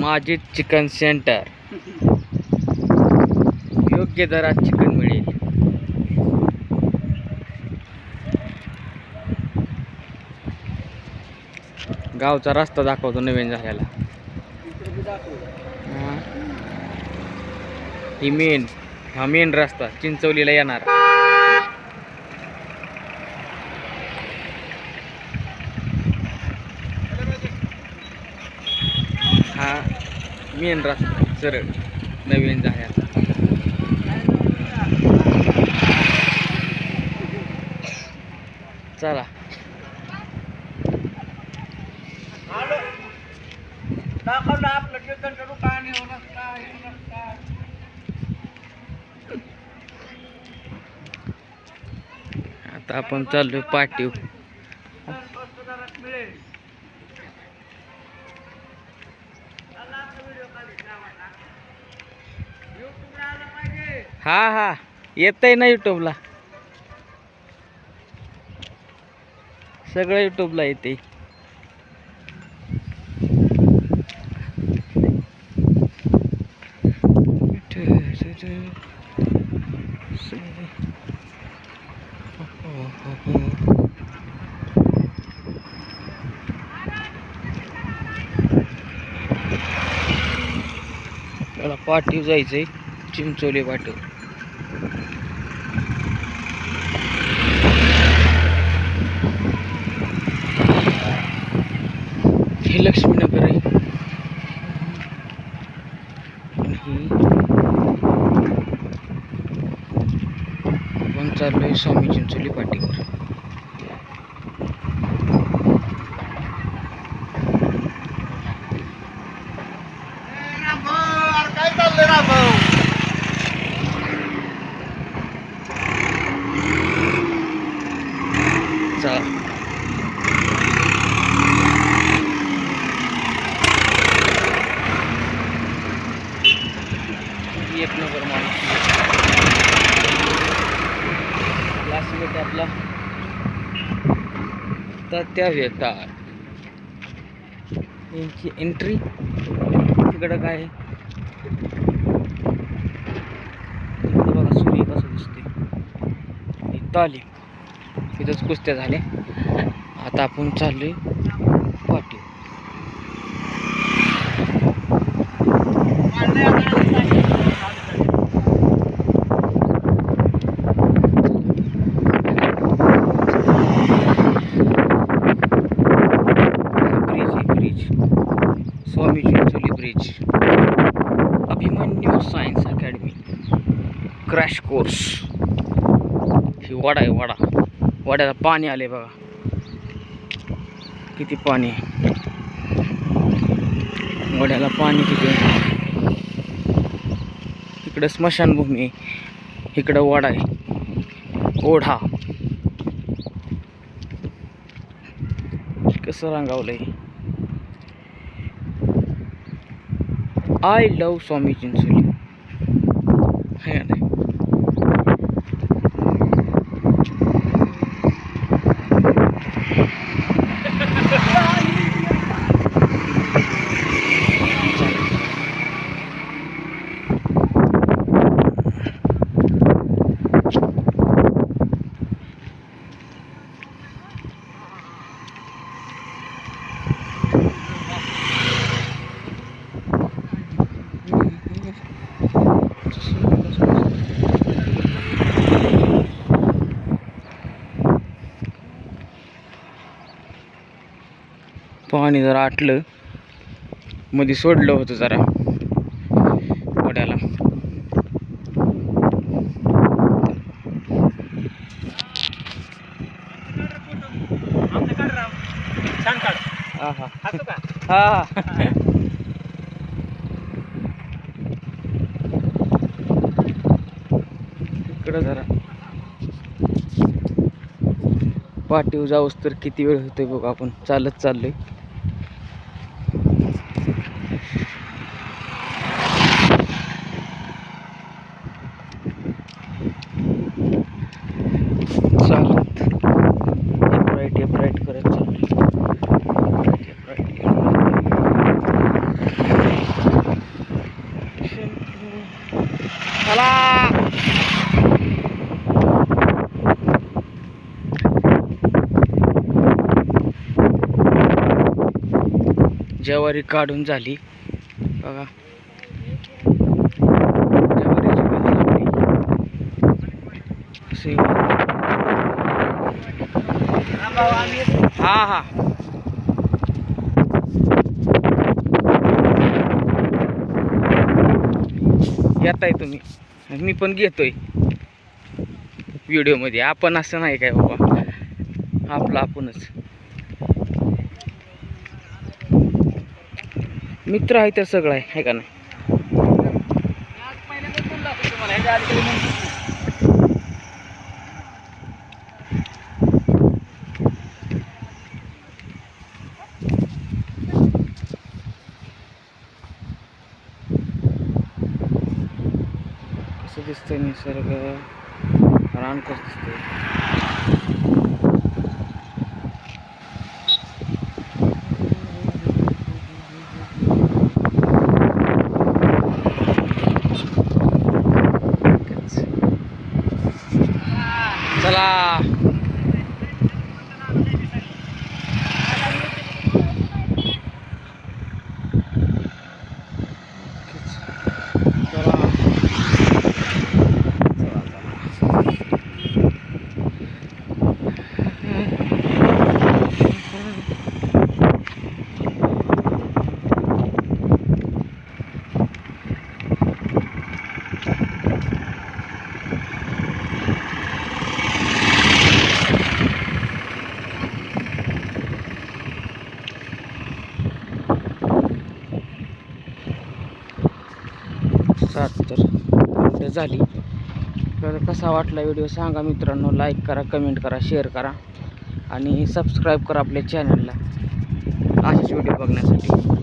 माझे chicken centre. योग्य दरात चिकन मिळेल. गावचा रस्ता दाखवतो नवीन झालेला. ही. मेन हा मेन रस्ता चिंचवलीला येणार. हा मेन रस्ता सरळ नवीन जाण्याचा चला. आपलं आता आपण चाललोय पाटीव स्वस्त दरात मिळेल चला आता व्हिडिओ खाली लावायला. YouTube ला आलं हा हा. येत आहे ना युट्यूबला सगळं युट्यूबला येते त्याला पाठीव जायचंय. चिंचोली पाठीव हे लक्ष्मीनगर आहे. आणि ही आपण चाललोय स्वामी चिंचोली पाठीवर अरे काय चाललंय ना भाऊ चला एक नंबर माणूस क्लासमेट आपला. तात्या वेताळ यांची एंट्री तिकडं काय आहे? बघा सूर्य कसं दिसते ही तालीम इथंच कुस्त्या झाल्या आता आपण चाललोय पाटीव ब्रिज आहे bridge Swami Chincholi bridge Abhimanyu science academy crash course ही वडा आहे वडा वड्याला पाणी आले बघा किती पाणी आहे वड्याला पाणी किती इकडं स्मशानभूमी इकडं वडा आहे ओढा कसं रंगावलंय आहे लव स्वामी चिंचोली है का नाही पाणी जरा आटलं. मध्ये सोडलं होतं जरा. वड्याला. हा हा हा. इकडं जरा. पाठीव जाऊस तर किती वेळ होतोय बघ आपण. चालत चाललोय. ज्वारी काढून झाली. बघा. ज्वारीची हा हा. येत आहे तुम्ही. मी पण घेतोय. व्हिडिओमध्ये. आपण असं नाही काय बाबा. आपलं आपणच. मित्र आहे तर सगळं आहे है का नाही? कसं दिसतंय निसर्ग? रान कसं दिसतंय? चला सात तर झाली. तर कसा वाटला व्हिडिओ सांगा मित्रांनो. लाईक करा कमेंट करा शेअर करा. आणि सबस्क्राईब करा आपल्या चॅनलला असेच व्हिडिओ बघण्यासाठी.